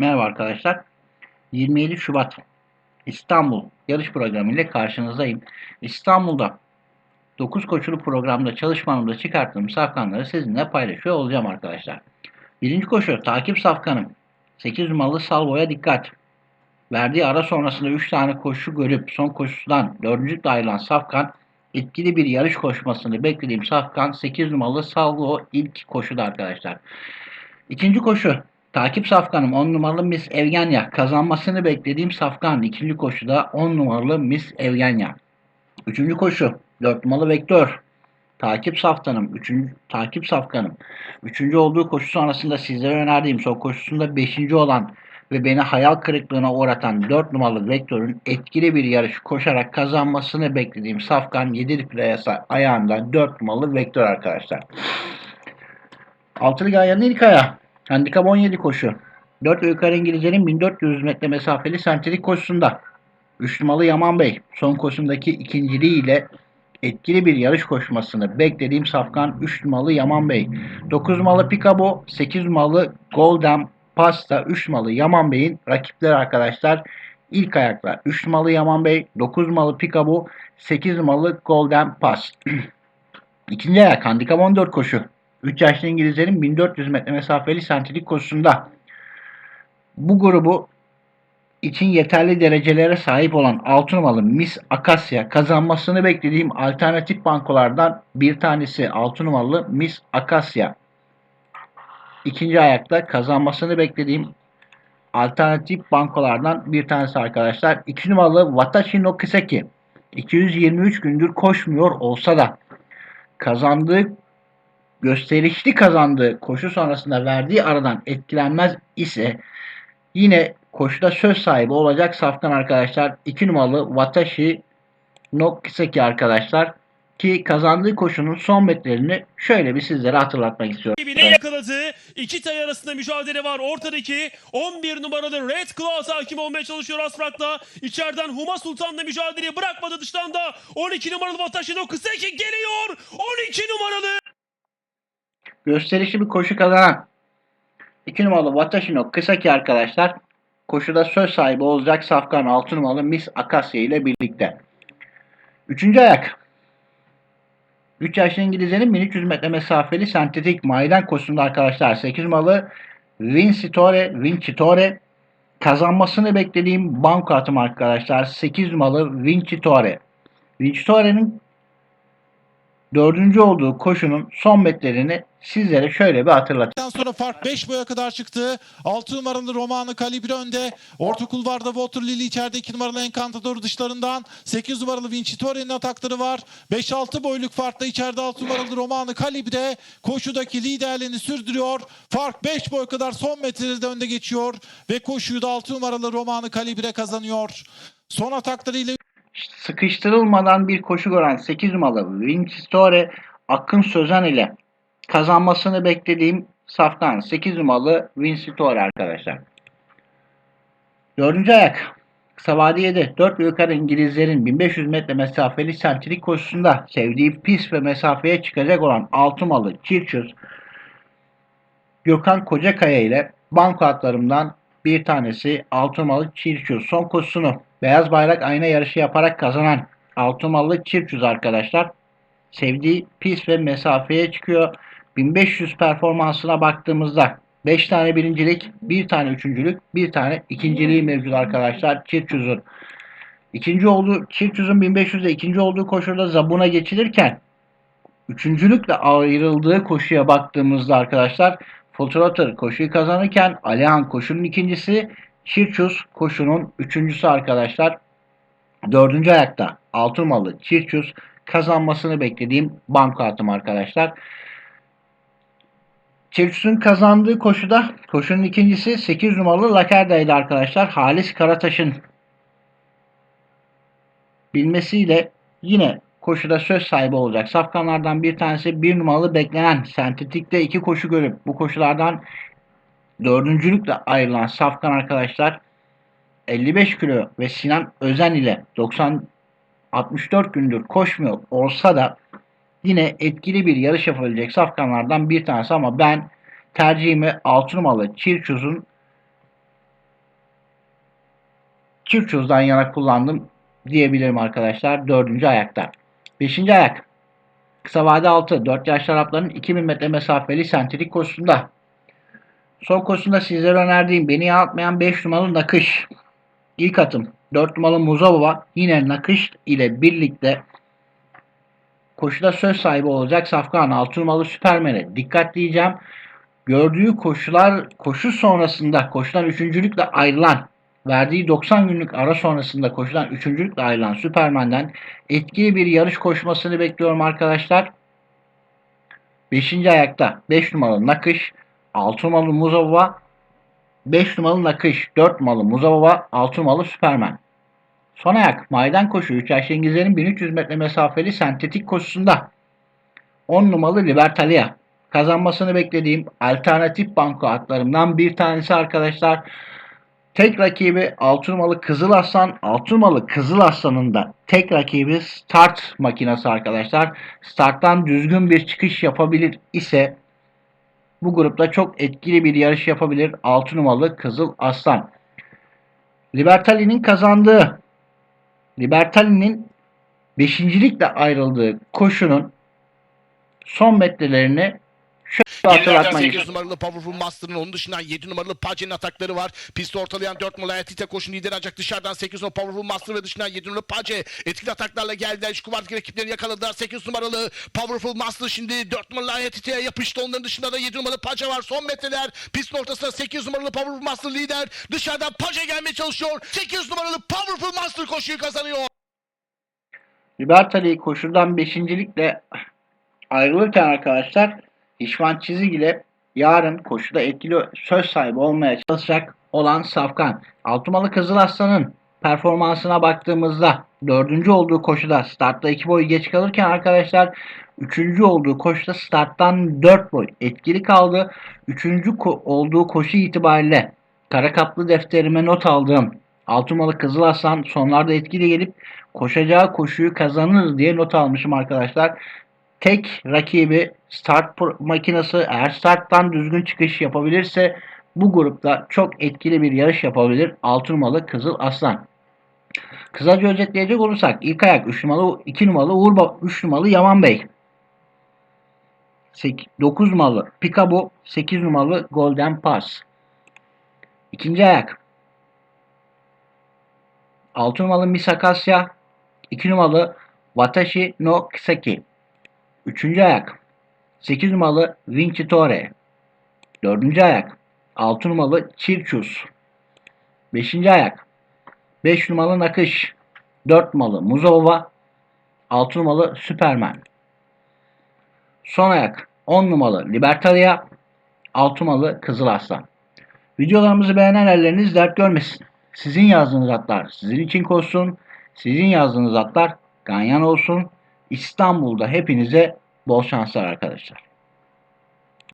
Merhaba arkadaşlar. 27 Şubat İstanbul yarış programı ile karşınızdayım. İstanbul'da 9 koşulu programda çalışmamda çıkarttığım safkanları sizinle paylaşıyor olacağım arkadaşlar. Birinci koşu takip safkanım. 8 numaralı Salvo'ya dikkat. Verdiği ara sonrasında 3 tane koşu görüp son koşusundan 4. ayrılan safkan etkili bir yarış koşmasını beklediğim safkan 8 numaralı Salvo ilk koşuda arkadaşlar. İkinci koşu Takip safkanım 10 numaralı Miss Evgenya. Kazanmasını beklediğim safkan ikinci koşuda 10 numaralı Miss Evgenya. Üçüncü koşu 4 numaralı Vektör. Takip safkanım. Üçüncü, takip safkanım. Üçüncü olduğu koşu sonrasında sizlere önerdiğim son koşusunda beşinci olan ve beni hayal kırıklığına uğratan 4 numaralı Vektör'ün etkili bir yarış koşarak kazanmasını beklediğim Safkan 7 playasa ayağında 4 numaralı Vektör arkadaşlar. Altılı Gayan'ın ilk ayağı. Handikap 17 koşu. 4 ve yukarı İngilizlerin 1400 metre mesafeli sentetik koşusunda. 3 numaralı Yaman Bey son koşumdaki ikinciliği ile etkili bir yarış koşmasını beklediğim safkan 3 numaralı Yaman Bey. 9 numaralı Picabo, 8 numaralı Golden Pasta, 3 numaralı Yaman Bey'in rakipleri arkadaşlar. İlk ayaklar 3 numaralı Yaman Bey, 9 numaralı Picabo, 8 numaralı Golden Pass. İkinci ayak handikap 14 koşu. 3 yaşlı İngilizlerin 1400 metre mesafeli sentetik koşusunda bu grubu için yeterli derecelere sahip olan 6 numaralı Miss Akasya kazanmasını beklediğim alternatif bankolardan bir tanesi 6 numaralı Miss Akasya. İkinci ayakta kazanmasını beklediğim alternatif bankolardan bir tanesi arkadaşlar. 2 numaralı Watashi no Kiseki. 223 gündür koşmuyor olsa da kazandığı gösterişli kazandığı koşu sonrasında verdiği aradan etkilenmez ise yine koşuda söz sahibi olacak safkan arkadaşlar 2 numaralı Watashi no Kiseki arkadaşlar ki kazandığı koşunun son metrelerini şöyle bir sizlere hatırlatmak istiyorum. Bine yakaladı. İki tay arasında mücadele var. Ortadaki 11 numaralı Red Claws hakim olmaya çalışıyor Asprak'la. İçeriden Huma Sultan'la mücadeleyi bırakmadı dıştan da 12 numaralı Watashi no Kiseki geliyor. 12 numaralı gösterişli bir koşu kazanan 2 numaralı Watashi no Kisaki arkadaşlar koşuda söz sahibi olacak Safkan 6 numaralı Miss Akasya ile birlikte. Üçüncü ayak 3 yaşlı İngilizlerin 1300 metre mesafeli sentetik maiden koşusunda arkadaşlar 8 numaralı Vincitore, Vincitore kazanmasını beklediğim banko atım arkadaşlar 8 numaralı Vincitore. Vincitore'nin dördüncü olduğu koşunun son metrelerini sizlere şöyle bir hatırlatayım. Sonra fark 5 boya kadar çıktı. 6 numaralı Romano Kalibre önde. Orta kulvarda Water Lily içeride 2 numaralı Encantador dışlarından. 8 numaralı Vincitore'nin atakları var. 5-6 boyluk farkla içeride 6 numaralı Romano Kalibre koşudaki liderliğini sürdürüyor. Fark 5 boy kadar son metrede önde geçiyor. Ve koşuyu da 6 numaralı Romano Kalibre kazanıyor. Son ataklarıyla sıkıştırılmadan bir koşu gören 8 numaralı Vincitore Akın Sözen ile kazanmasını beklediğim safkan 8 numaralı Vincitore arkadaşlar. Dördüncü ayak. Kısa vade 7. 4 ve yukarı İngilizlerin 1500 metre mesafeli sentrik koşusunda sevdiği pis ve mesafeye çıkacak olan 6 numaralı Çirçöz Gökhan Kocakaya ile banko atlarımdan bir tanesi 6 numaralı Çirçöz. Son koşusunu beyaz bayrak ayna yarışı yaparak kazanan 6 numaralı Çirçöz arkadaşlar. Sevdiği pis ve mesafeye çıkıyor. 1500 performansına baktığımızda 5 tane birincilik, 1 tane üçüncülük, 1 tane ikinciliği mevcut arkadaşlar Çirçüz'ün. İkinci olduğu Çirçüz'ün 1500'de ikinci olduğu koşuda zabuna geçilirken üçüncülükle ayrıldığı koşuya baktığımızda arkadaşlar Fulterator koşuyu kazanırken Alihan koşunun ikincisi Çirçüz koşunun üçüncüsü arkadaşlar. Dördüncü ayakta Altınmalı Çirçüz kazanmasını beklediğim banko atım arkadaşlar. Çirçüz'ün kazandığı koşuda koşunun ikincisi 8 numaralı Lakerda'ydı arkadaşlar. Halis Karataş'ın bilmesiyle yine koşuda söz sahibi olacak. Safkanlardan bir tanesi bir numaralı beklenen sentetikte iki koşu görüp bu koşulardan dördüncülükle ayrılan Safkan arkadaşlar 55 kilo ve Sinan Özen ile 90 64 gündür koşmuyor olsa da yine etkili bir yarış yapabilecek safkanlardan bir tanesi ama ben tercihimi 6 numaralı Çirçuz'un Çirçuz'dan yana kullandım diyebilirim arkadaşlar. Dördüncü ayakta. Beşinci ayak. Kısa vade 6. 4 yaş Arapların 2000 metre mesafeli sentetik koşusunda. Son koşusunda sizlere önerdiğim beni yanıltmayan 5 numaralı nakış. İlk atım 4 numaralı Muzavova yine nakış ile birlikte koşuda söz sahibi olacak Safkan 6 numaralı Süpermen'e dikkat diyeceğim. Gördüğü koşular koşu sonrasında koşudan üçüncülükle ayrılan verdiği 90 günlük ara sonrasında koşudan üçüncülükle ayrılan Süpermen'den etkili bir yarış koşmasını bekliyorum arkadaşlar. 5. ayakta 5 numaralı Nakış, 6 numaralı Muzavova, 5 numaralı Nakış, 4 numaralı Muzavova, 6 numaralı Süpermen. Son ayak maydan koşu 3 yaş İngilizlerin 1300 metre mesafeli sentetik koşusunda 10 numaralı Libertalia. Kazanmasını beklediğim alternatif banko atlarımdan bir tanesi arkadaşlar. Tek rakibi 6 numaralı Kızıl Aslan. 6 numaralı Kızıl Aslan'ın da tek rakibi start makinesi arkadaşlar. Starttan düzgün bir çıkış yapabilir ise bu grupta çok etkili bir yarış yapabilir 6 numaralı Kızıl Aslan. Libertali'nin kazandığı Libertali'nin beşincilikle ayrıldığı koşunun son metrelerini şöyle Gerilerden hatırlatmayı 8 numaralı Powerful Master'ın onun dışından 7 numaralı Pace'nin atakları var. Pisti ortalayan 4 numaralı Atita koşun lideri ancak dışarıdan 8 numaralı Powerful Master ve dışından 7 numaralı Pace etkili ataklarla geldiler. Şu kuvvetli rakiplerini yakaladılar. 8 numaralı Powerful Master şimdi 4 numaralı Atita'ya yapıştı. Onların dışında da 7 numaralı Pace var. Son metreler pistin ortasında 8 numaralı Powerful Master lider. Dışarıdan Pace gelmeye çalışıyor. 8 numaralı Powerful Master koşuyu kazanıyor. Libertali koşudan beşincilikle ayrılırken arkadaşlar İşvan Çizik ile yarın koşuda etkili söz sahibi olmaya çalışacak olan Safkan. Altımalı Kızıl Aslan'ın performansına baktığımızda dördüncü olduğu koşuda startta iki boy geç kalırken arkadaşlar üçüncü olduğu koşuda starttan dört boy etkili kaldı. Üçüncü ko- olduğu koşu itibariyle kara kaplı defterime not aldığım Altımalı Kızıl Aslan sonlarda etkili gelip koşacağı koşuyu kazanır diye not almışım arkadaşlar. Tek rakibi start makinesi eğer starttan düzgün çıkış yapabilirse bu grupta çok etkili bir yarış yapabilir 6 numaralı Kızıl Aslan. Kısaca özetleyecek olursak ilk ayak 3 numaralı 2 numaralı Uğur Ba- 3 numaralı Yaman Bey. 9 numaralı Picabo 8 numaralı Golden Pass. İkinci ayak 6 numaralı Misakasya 2 numaralı Watashi no Kiseki. Üçüncü ayak 8 numaralı Vincitore. Dördüncü ayak 6 numaralı Çirçus. Beşinci ayak 5 numaralı Nakış. 4 numaralı Muzova. 6 numaralı Süpermen. Son ayak 10 numaralı Libertalia. 6 numaralı Kızıl Aslan. Videolarımızı beğenen elleriniz dert görmesin. Sizin yazdığınız atlar sizin için koşsun. Sizin yazdığınız atlar ganyan olsun. İstanbul'da hepinize bol şanslar arkadaşlar.